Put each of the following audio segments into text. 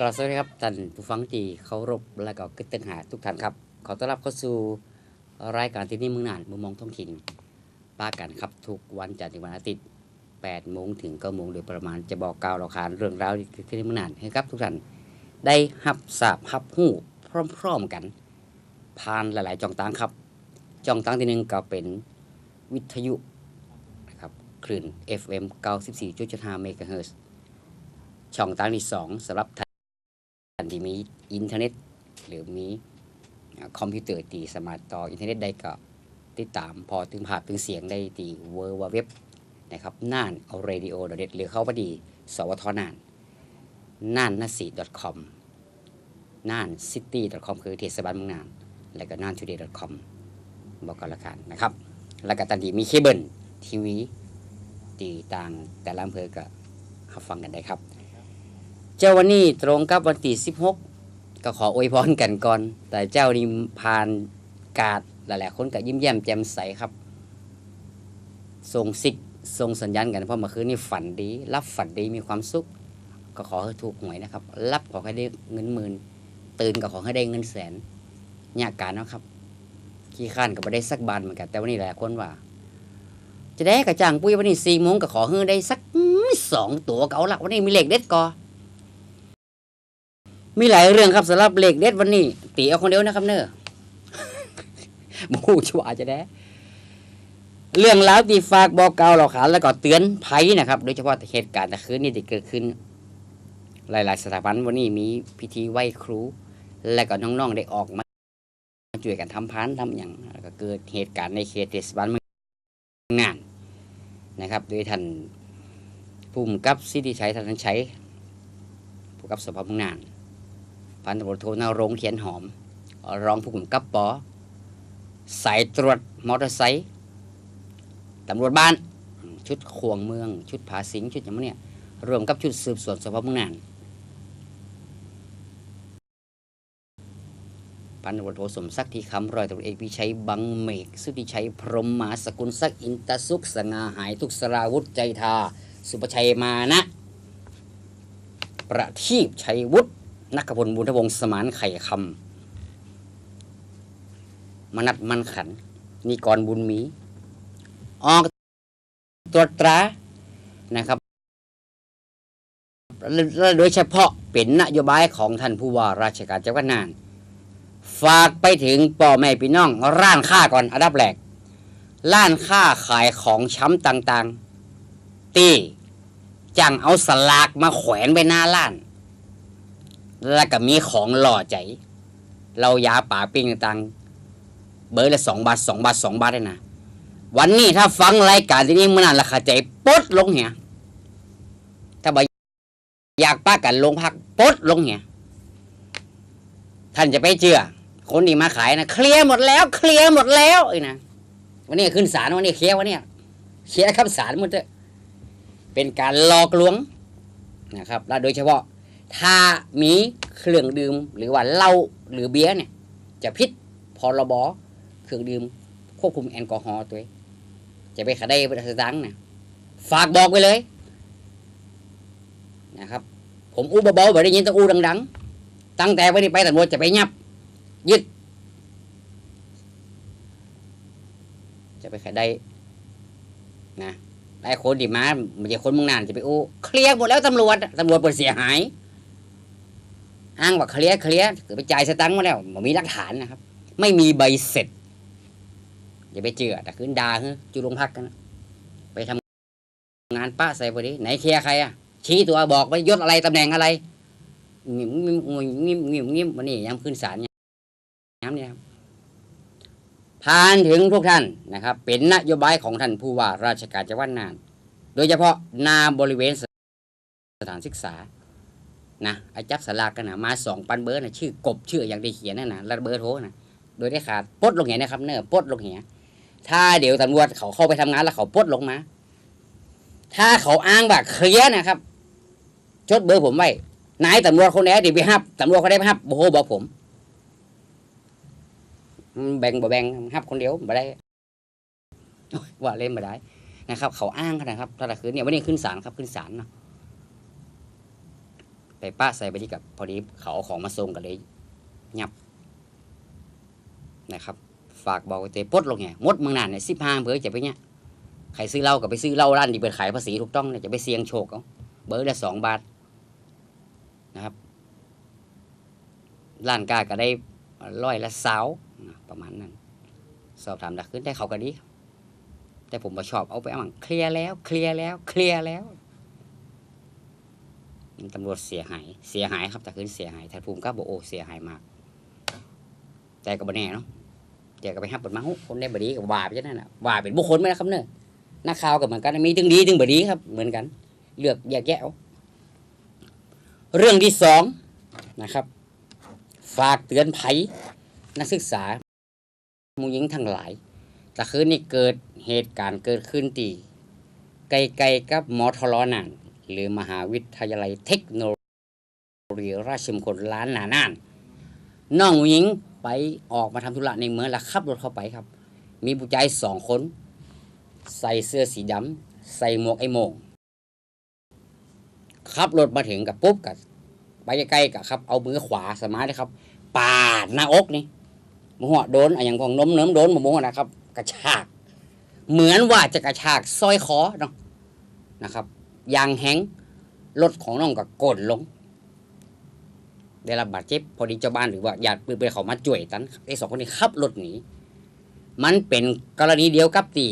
กราบสวัสดีครับท่านผู้ฟังที่เคารพและก็กึศตึงหาทุกท่านครับ ขอต้อนรับเข้าสู่รายการที่นี่เมืองนานมุมมองท้องถิ่นป้ากันครับทุกวันจันทร์ถึงวันอาทิตย์8โมงถึง9โมงโดยประมาณจะบอกกล่าวเราคานเรื่องราวที่เกิดขึ้นในเมืองนานให้ครับทุกท่านได้หับสาบหับหู้พร้อมๆกัน ผ่านหลายๆจ่องต่างครับจ่องต่างที่หนึ่งก็เป็นวิทยุนะครับคลื่น FM 94.5เมกะเฮิรตซ์ช่องต่างที่สองสำหรับ ที่มีอินเทอร์เน็ต หรือมีคอมพิวเตอร์ที่สามารถต่ออินเทอร์เน็ตได้ก็ติดตามพอถึงภาพถึงเสียงได้ที่เวอร์เว็บนะครับน่านเอาเรดิโอเด็ดหรือเข้าไปดีสวทน่านน่านนาสี .com น่านซิตี้ .com คือเทศบาลเมืองน่าน แล้วก็น่านทูเดย์ .com บอกกันละกันนะครับ แล้วก็ตันทีมีเคเบิลทีวีตีต่างแต่ละอำเภอก็รับฟังกันได้ครับ เจ้าวันนี้ตรงกับวันที่16ก็ขออวยพรกันก่อน แต่เจ้านี่ผ่านกาดหลายๆคนก็ยิ้มแย้มแจ่มใสครับ ส่งสิกส่งสัญญาณกันเพราะเมื่อคืนนี่ฝันดี รับฝันดีมีความสุข ก็ขอให้ถูกหวยนะครับ รับขอให้ได้เงินหมื่น ตื่นก็ขอให้ได้เงินแสนยากการนะครับ ขี้ข้านก็ไม่ได้สักบานเหมือนกัน แต่วันนี้หลายคนว่า จะได้กระจ่างปุ้ยวันนี้สี่โมงก็ขอให้ได้สักสองตัวก็เอาละวันนี้มีเลขเด็ดก่อ มีหลายเรื่องครับสำหรับเหลขเด็ดวันนี้ ตีเอาคนเดียวนะครับ เนอะบูชัวาจะได้เรื่องราวที่ฝากบอกเก่าเราขาแล้วก็เตือนภัยนะครับ โดยเฉพาะเหตุการณ์ต่คืนนี้ที่เกิดขึ้น หลาย ๆ สถาบันวันนี้มีพิธีไหว้ครู และก็น้อง ๆ ได้ออกมาช่วยกันทำพันทำอย่างแล้วก็เกิดเหตุการณ์ในเขตเทศบาลเมืองนานนะครับ โดยท่านผู้กำกับสิทธิชัยทันชัยผู้กำกับสภาพเมืองนาน พันตำรวจโทนรงเขียนหอม รองผู้กำกับปอสายตรวจมอเตอร์ไซค์ตำรวจบ้าน ชุดขวงเมือง ชุดผาสิงชุดอย่างนี้เนี่ยรวมกับชุดสืบสวนสพเมืองน่านพันตำรวจโทสมศักดิ์ที่คำรอยตำรวจเอกพิชัยบังเมก สุทธิชัยพรหมมาสกุลศักดิ์อินตสุขสง่าหายทุกสราวุธใจทา สุประชัยมานะ ประทีปชัยวุฒิ นักพลบุญทวงศ์สมานไข่คำมนัดมันขันนิกรบุญมี ออกตรวจตรานะครับและโดยเฉพาะเป็นนโยบายของท่านผู้ว่าราชการจังหวัดน่าน ฝากไปถึงป่อแม่พี่น้อง ร้านค้าก่อนอันดับแรกร้านค้าขายของช้ำต่างๆ ตีจังเอาสลากมาแขวนไว้หน้าร้าน แล้วก็มีของหล่อใจ เรายาป่าปิ้งต่างๆ เบอร์ละสองบาทสองบาทสองบาทเลยนะวันนี้ถ้าฟังรายการที่นี่มันนานราคาใจปดลงเหียถ้าบอยากป้ากันลงพักปดลงเหียท่านจะไปเชื่อ คนที่มาขายนะเคลียร์หมดแล้ว เคลียร์หมดแล้วไอ้นะวันนี้ขึ้นศาลวันนี้เคลียร์วันนี้เคลียร์คำศาลหมดเลยเป็นการหลอกลวงนะครับ และโดยเฉพาะ ถ้ามีเครื่องดื่มหรือว่าเหล้าหรือเบียร์เนี่ย จะพิษพรบเครื่องดื่มควบคุมแอลกอฮอล์ตัวเองจะไปขัดได้ไปสังค์นะฝากบอกไปเลย นะครับ ผมอู้เบาๆแบบได้ยินต้องอู้ดังๆ ตั้งแต่วันนี้ไปตำรวจจะไปยับ ยึด จะไปขัดได้นะไอ้คนที่มาไม่ใช่คนมึงนานจะไปอู้เคลียร์หมดแล้วตำรวจตำรวจปิดเสียหาย อ้างว่าเคลียร์เคลียร์เกิดไปจ่ายสตังค์มาแล้วไม่มีหลักฐานนะครับ ไม่มีใบเสร็จอย่าไปเจือแต่ขึ้นดาฮ้ยจุลงพักกัน ไปทำงานป้าใส่พอดีไหนเคลียร์ใครอะชี้ตัวบอกไปยศอะไรตำแหน่งอะไรงิมงิมงิมงิมงิมวันนี้ยังขึ้นศาลย้ำเนี่ยครับผ่านถึงพวกท่านนะครับ เป็นนโยบายของท่านผู้ว่าราชการจังหวัดน่าน โดยเฉพาะนาบริเวณสถานศึกษา นะไอ้จับสลากกันนะมาสองปันเบอร์นะชื่อกบชื่ออย่างที่เขียนนั่นนะแล้วเบอร์โทรนะโดยได้ขาดปดลงเหียนะครับเนอะปดลงเหียถ้าเดี๋ยวตำรวจเขาเข้าไปทำงานแล้วเขาปดลงมา ถ้าเขาอ้างแบบเคลียร์นะครับ จดเบอร์ผมไว้นายตำรวจคนไหนที่ไปฮับตำรวจเขาได้ไปฮับโอ้โหบอกผม แบ่งบ่แบ่งฮับคนเดียวบ่ได้โอ้ยว่าเล่นบ่ได้นะครับ เขาอ้างกันนะครับถ้าคืนเนี่ยวันนี้ขึ้นศาลครับขึ้นศาลเนาะ ไปป้าใส่ไปที่กับพอดีเขาเอาของมาส่งกันเลยยับนะครับ ฝากบอกไว้เตะปดลงไงมดเมืองนานเนี่ยสิบห้าเบอร์จะไปเนี่ยใครซื้อเหล้ากับไปซื้อเหล้าร้านที่เปิดขายภาษีถูกต้องเนี่ยจะไปเสี่ยงโชคเอาเบอร์ละสองบาทนะครับร้านกาก็ได้ร้อยละสาวประมาณนั้น สอบถามดักขึ้นได้เขาก็ดีแต่ผมมาชอบเอาไปอ่างเคลียร์แล้ว เคลียร์แล้ว เคลียร์แล้ว ตำรวจเสียหายเสียหายครับแต่ขึ้นเสียหายท่านภูมิก็บอกโอ้เสียหายมาก แต่ก็บ่แน่เนาะเดี๋ยวก็ไปหับบทมาหุคนได้บดีกับว่าไปนั่นน่ะว่าเป็นบุคคลไหมนะครับเนอะนักข่าวกับเหมือนกันมีถึงดีถึงบดีครับ เหมือนกัน เลือกแยกแยะเอาเรื่องที่สองนะครับ ฝากเตือนภัยนักศึกษามูหญิงทั้งหลายแต่คืนนี้เกิดเหตุการณ์เกิดขึ้นที่ไกลๆกับมอทรนาน หรือมหาวิทยาลัยเทคโนโลยีราชมงคลล้านนานานน้องหญิงไปออกมาทำธุระในเมืองแล้วขับรถเข้าไปครับ มีผู้ชายสองคน ใส่เสื้อสีดำใส่หมวกไอ้โมงขับรถมาถึงกับปุ๊บกับไปใกล้ๆกับครับ เอามือขวาสมาร์ทนะครับ ปาดหน้าอกนี่มหัวโดนอะอย่างของน้มเนิมโดนหมงนะครับ กระชาก เหมือนว่าจะกระชากสร้อยคอเนาะนะครับ ยางแห้งรถของน้องก็กดลง ได้รับบาดเจ็บพอดีเจ้าบ้านหรือว่าญาติปืนไปเขามาจ่วยตันไอ้สองคนนี้ขับรถหนีมันเป็นกรณีเดียวกับตี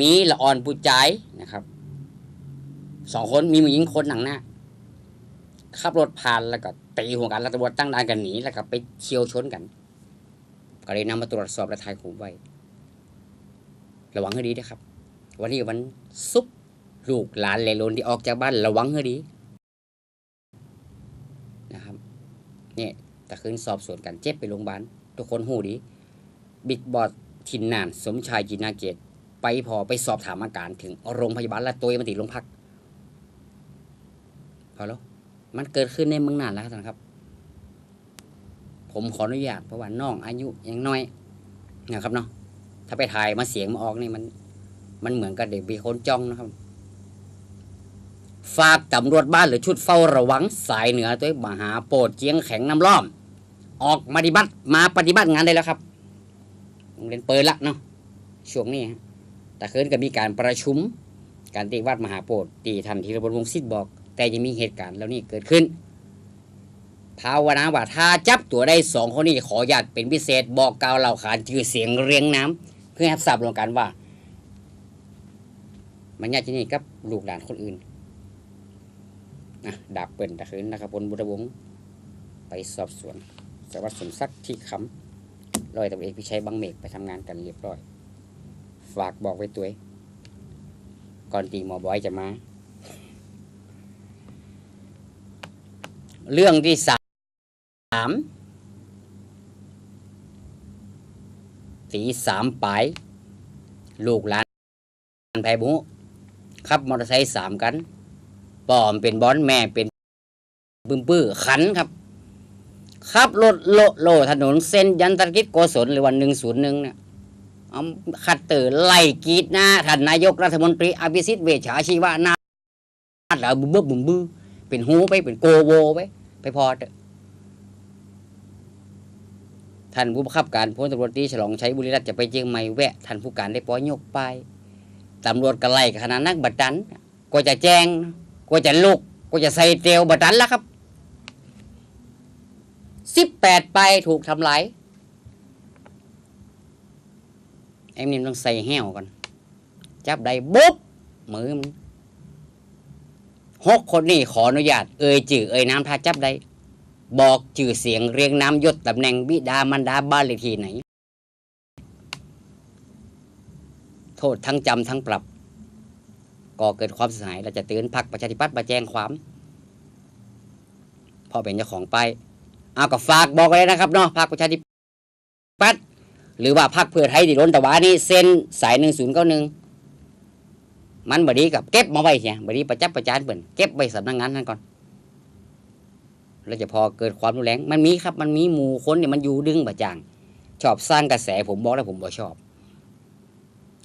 มีละอ่อนผู้ใจนะครับสองคนมีผู้หญิงคนหนังหน้าขับรถผ่านแล้วก็ตีหัวกันแล้วตำรวจตั้งด่านกันหนีแล้วก็ไปเฉียวชนกัน ก็เลยนำมาตรวจสอบและถ่ายรูปไว้ ระวังให้ดีนะครับ วันนี้วันซุป ลูกหลานเลโลนที่ออกจากบ้านระวังให้ดีนะครับเนี่ยแต่คืนสอบสวนกันเจ็บไปโรงพยาบาลทุกคนหูดีบิ๊กบอสทินนาน สมชายจินาเกต ไปพอไปสอบถามอาการถึงโรงพยาบาลและตัวมันติดโรงพักพอแล้วมันเกิดขึ้นในเมืองนานแล้วนะครับ ผมขออนุญาตเพราะว่าน้องอายุยังน้อยนะครับเนาะถ้าไปถ่ายมาเสียงมาออกนี่มัน มันเหมือนกับเด็กมีคนจ้องนะครับ ฝากตำรวจบ้านหรือชุดเฝ้าระวังสายเหนือตัวมหาโปรดเจียงแข็งน้ำล้อม ออกมาปฏิบัติมาปฏิบัติงานได้แล้วครับโรงเรียนเปิดละเนาะช่วงนี้แต่คืนก็มีการประชุม การตีวัดมหาโปรดตีทันทีระบนวงศ์สิทธิ์บอก แต่ยังมีเหตุการณ์แล้วนี่เกิดขึ้น ภาวนาว่าถ้าจับตัวได้สองคนนี้ขอญาตเป็นพิเศษบอกกล่าวเหล่าขานชื่อเสียงเรียงน้ำเพื่อให้ทราบรวมกันว่า มันญาติที่นี่กับลูกหลานคนอื่น นะดาบเปิ่นตะคืนนะครับบนบุรวงศ์ไปสอบสวนสารวัตรสมศักดิ์ที่คำร้อยตำรวจเอกพิชัยบางเมฆไปทำงานกันเรียบร้อย ฝากบอกไว้ตัวเองก่อนตีหมอบอยจะมา เรื่องที่สามตีสามปลายลูกหลานไผ่บุขับมอเตอร์ไซค์สามกัน ปอมเป็นบอนแม่เป็นบึ้มปื้อขันครับขับรถโลโลถนนเส้นยันตรกิจโกศลหรือวันหนึ่งศูนย์หนึ่งเนี่ยเอาขัดเตอร์ไล่กีดหน้าท่านนายกรัฐมนตรีอภิสิทธิ์เวชาชีวะหนาแล้วบึ้มบึ้มบึ้มบื้อเป็นหูไปเป็นโกโวไปไปพอเถอะท่านผู้บังคับการพลตำรวจตรีฉลองชัยบุรีรัตน์จะไปเชียงใหม่แวะท่านผู้การได้ปล่อยยกไปตำรวจก็ไล่ขนาดนักบัดดันก็จะแจ้ง ก็จะลุกก็จะใส่เตลบัดนั้นแล้วครับสิบแปดไปถูกทำลายไอ้นี่มันต้องใส่แห้วกันจับได้บุ๊บมือมันหกคนนี่ขออนุญาต เอ่ยจื่อเอ่ยน้ำถ้าจับได้บอกจื่อเสียงเรียงน้ำยศตำแหน่งบิดามันดาบ้านเลขที่ไหน โทษทั้งจำทั้งปรับ ก่อเกิดความเสียหายเราจะเตือนพักประชาธิปัตย์มาแจ้งความพ่อเป็นเจ้าของไปเอาก็ฝากบอกไว้เลยนะครับเนาะพักประชาธิปัตย์หรือว่าพักเพื่อไทยที่ล้นตะวันนี่เซ็นสายหนึ่งศูนย์เก้าหนึ่งมันบดีกับเก็บมาไว้เนี่ยบดีประจับประจานเปิ่นเก็บไว้สำนักงานนั่นก่อนแล้วจะพอเกิดความรุนแรงมันมีครับ มันมีหมู่คนเนี่ยมันอยู่ดึงประจาง ชอบสร้างกระแสผมบอกแล้วผมบ่ชอบ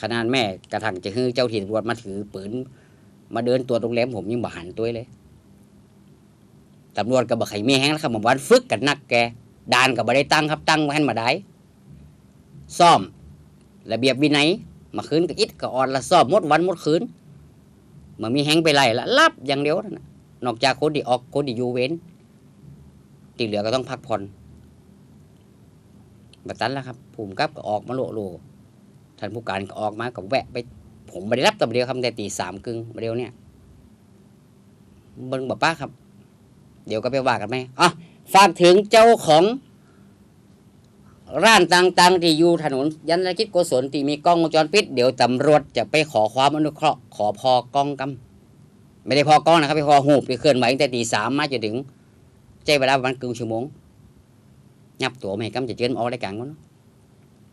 ขนาดแม่กระทั่งจะฮือเจ้าถิ่นตำรวจมาถือปืนมาเดินตัวจโรงแรมผมยังบ่หันตัวเลยตำรวจก็บอกใครมีแห้งแล้วครับเมื่อวันฝึกกันนักแกด่านก็บ่ได้ตั้งครับตั้งไว้ให้มาได้ซ่อม ระเบียบวินัยมาคืนก็อิดก็ออนละซ่อมมดวันมดคืนมันมีแห้งไปไล่ละรับอย่างเดียวนะนอกจากคนที่ออกคนที่อยู่เว้นที่เหลือก็ต้องพักผ่อนแบบนั้นแหล้วครับ ภูมิกับก็ออกมาโลโล ท่านผู้การก็ออกมาก็แวะไป ผมไม่ได้รับตำเดียวครับแต่ตีสามกึ่งเดียวเนี่ยเบิ้งบอกป้าครับ เดี๋ยวก็ไปว่ากันไหมอะฝากถึงเจ้าของร้านต่างๆ ที่อยู่ถนนยันกิจโกศลที่มีกล้องวงจรปิด เดี๋ยวตำรวจจะไปขอความอนุเคราะห์ ขอพอกล้องกำไม่ได้พอกล้องนะครับ ไปพอหูบไปเคลื่อนไหวตั้งแต่ตีสามมาจนถึงใจเวลาประมาณครึ่งชั่วโมง งับตัวไม่ให้กำจะเจือนออกได้กลางวันเนาะ